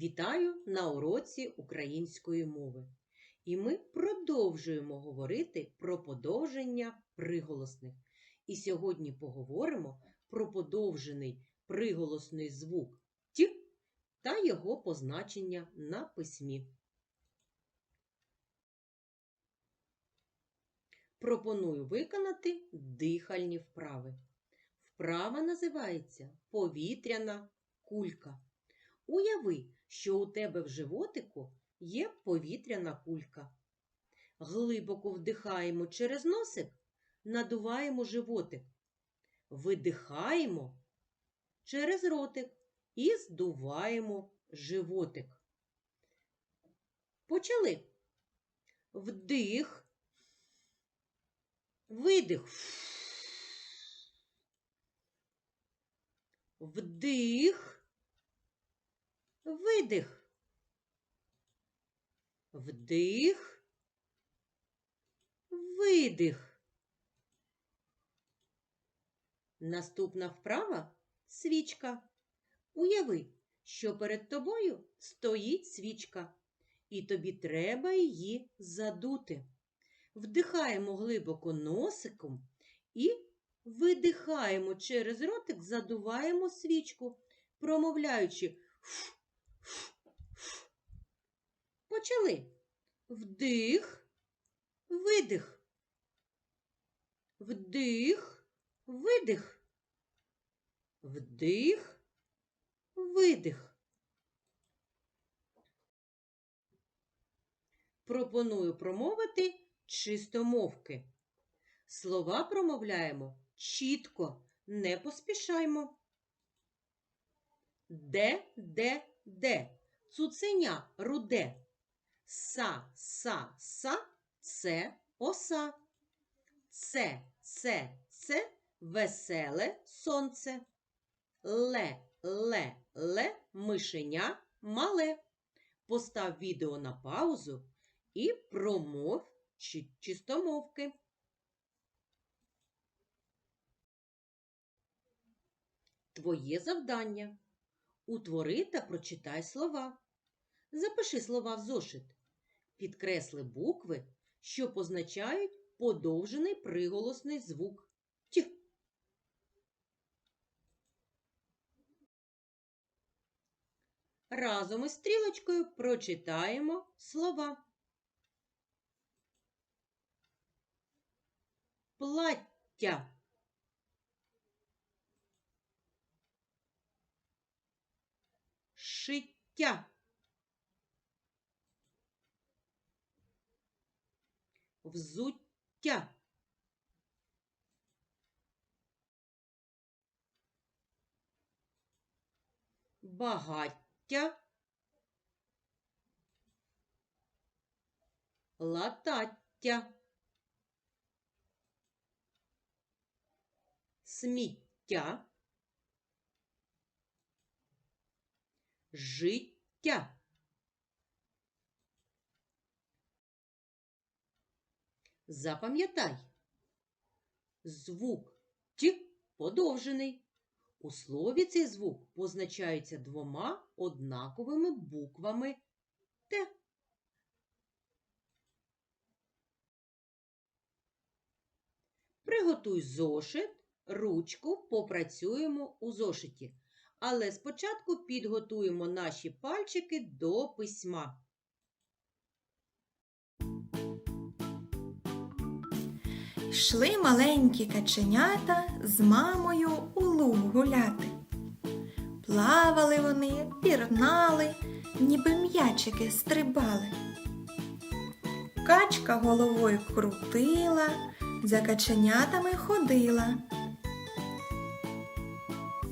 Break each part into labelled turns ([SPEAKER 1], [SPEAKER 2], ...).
[SPEAKER 1] Вітаю на уроці української мови. І ми продовжуємо говорити про подовження приголосних. І сьогодні поговоримо про подовжений приголосний звук т та його позначення на письмі. Пропоную виконати дихальні вправи. Вправа називається повітряна кулька. Уяви, що у тебе в животику є повітряна кулька. Глибоко вдихаємо через носик, надуваємо животик. Видихаємо через ротик і здуваємо животик. Почали. Вдих. Видих. Вдих. Видих. Вдих. Видих. Наступна вправа свічка. Уяви, що перед тобою стоїть свічка, і тобі треба її задути. Вдихаємо глибоко носиком і видихаємо через ротик, задуваємо свічку, промовляючи «ф, ф, ф». Почали. Вдих, видих. Вдих, видих. Вдих, видих. Пропоную промовити чистомовки. Слова промовляємо чітко, не поспішаймо. Де, де, де. Цуценя руде. Са, са, са, це оса. Це, це, це веселе сонце. Ле, ле, ле, мишеня мале. Постав відео на паузу і промов чи- чистомовки. Твоє завдання. Утвори та прочитай слова. Запиши слова в зошит. Підкресли букви, що позначають подовжений приголосний звук Т. Разом із стрілочкою прочитаємо слова. Плаття. Шиття. Взуття. Багаття. Латаття. Сміття. Життя. Запам'ятай. Звук Т подовжений. У слові цей звук позначається двома однаковими буквами Т. Приготуй зошит, ручку, попрацюємо у зошиті. Але спочатку підготуємо наші пальчики до письма.
[SPEAKER 2] Йшли маленькі каченята з мамою у луг гуляти. Плавали вони, пірнали, ніби м'ячики стрибали. Качка головою крутила, за каченятами ходила.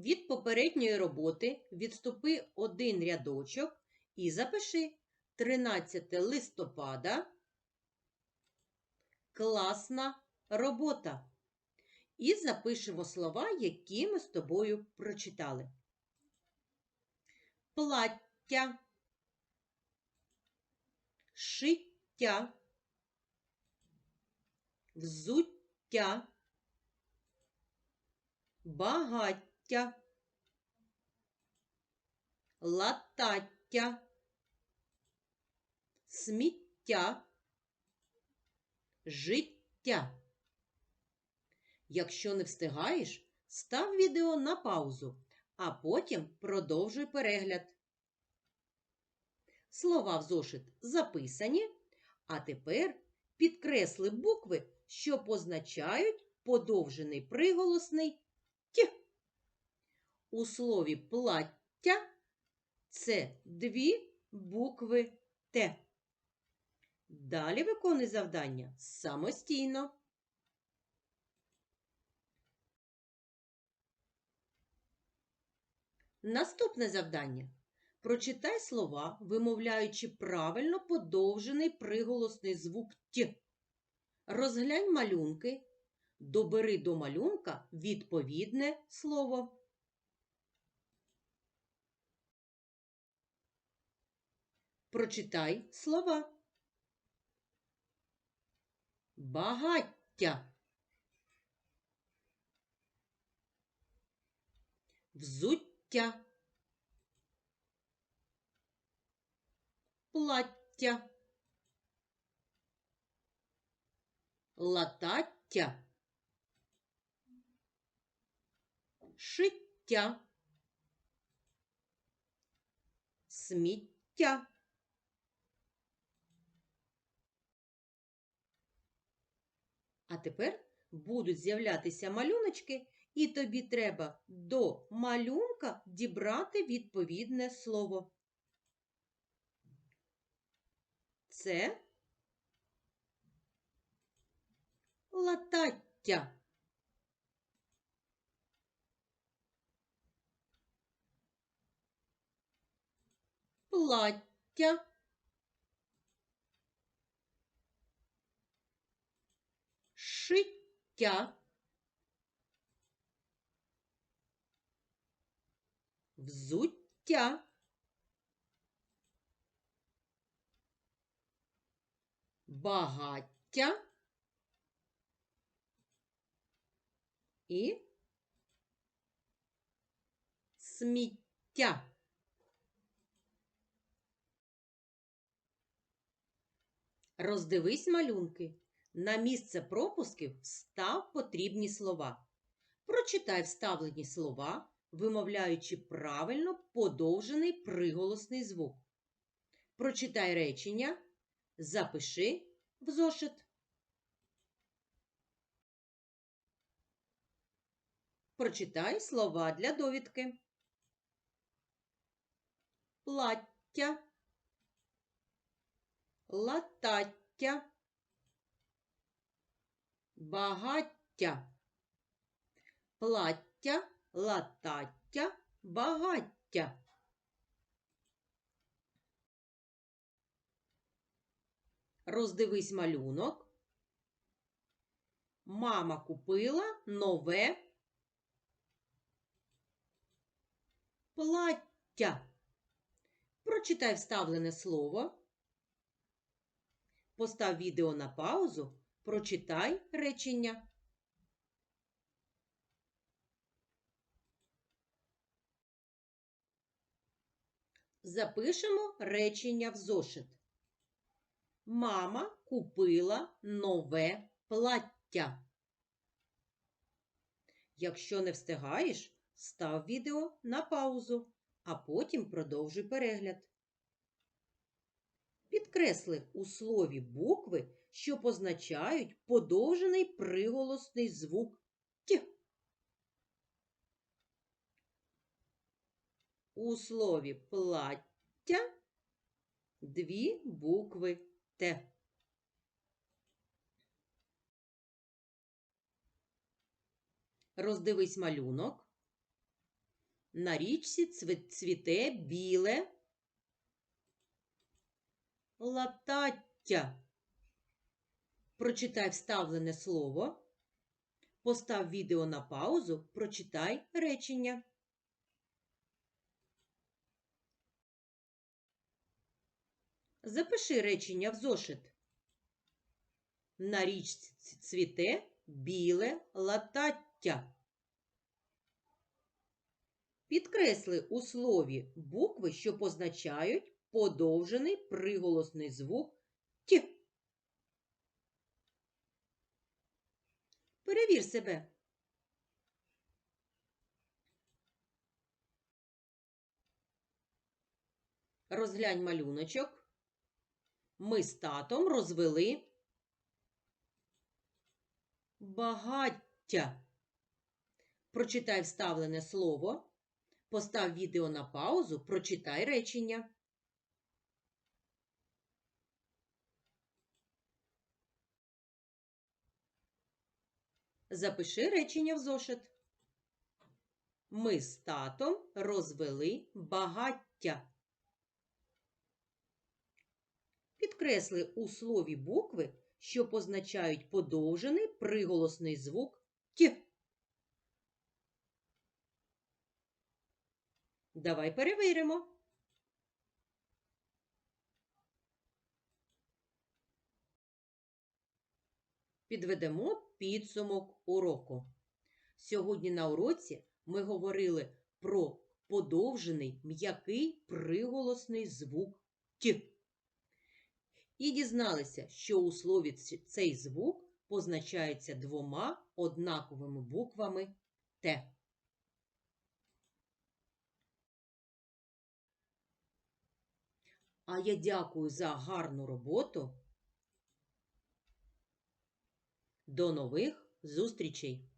[SPEAKER 1] Від попередньої роботи відступи один рядочок і запиши 13 листопада. Класна робота. І запишемо слова, які ми з тобою прочитали. Плаття, шиття, взуття, багаття, латаття, сміття, життя. Якщо не встигаєш, став відео на паузу, а потім продовжуй перегляд. Слова в зошит записані, а тепер підкресли букви, що позначають подовжений приголосний Т. У слові плаття це дві букви Т. Далі виконуй завдання самостійно. Наступне завдання. Прочитай слова, вимовляючи правильно подовжений приголосний звук Т. Розглянь малюнки. Добери до малюнка відповідне слово. Прочитай слова. Багаття. Взуття. Плаття. Латаття. Шиття. Сміття. А тепер будуть з'являтися малюночки, і тобі треба до малюнка дібрати відповідне слово. Це латаття. Плаття. Шиття. Взуття. Багаття. І сміття. Роздивись малюнки. На місце пропусків встав потрібні слова. Прочитай вставлені слова, вимовляючи правильно подовжений приголосний звук. Прочитай речення, запиши в зошит. Прочитай слова для довідки. Плаття, латаття, багаття, плаття, латаття, багаття. Роздивись малюнок. Мама купила нове плаття. Прочитай вставлене слово. Постав відео на паузу. Прочитай речення. Запишемо речення в зошит. Мама купила нове плаття. Якщо не встигаєш, став відео на паузу, а потім продовжуй перегляд. Підкресли у слові букви, що позначають подовжений приголосний звук Т. У слові плаття дві букви Т. Роздивись малюнок. На річці цвіте біле латаття. Прочитай вставлене слово. Постав відео на паузу, прочитай речення. Запиши речення в зошит. На річці цвіте біле латаття. Підкресли у слові букви, що позначають подовжений приголосний звук Т. Перевір себе. Розглянь малюночок. Ми з татом розвели багаття. Прочитай вставлене слово. Постав відео на паузу, прочитай речення. Запиши речення в зошит. Ми з татом розвели багаття. Підкресли у слові букви, що позначають подовжений приголосний звук Т. Давай перевіримо. Підведемо підсумок уроку. Сьогодні на уроці ми говорили про подовжений м'який приголосний звук Т. І дізналися, що у слові цей звук позначається двома однаковими буквами Т. А я дякую за гарну роботу. До нових зустрічей!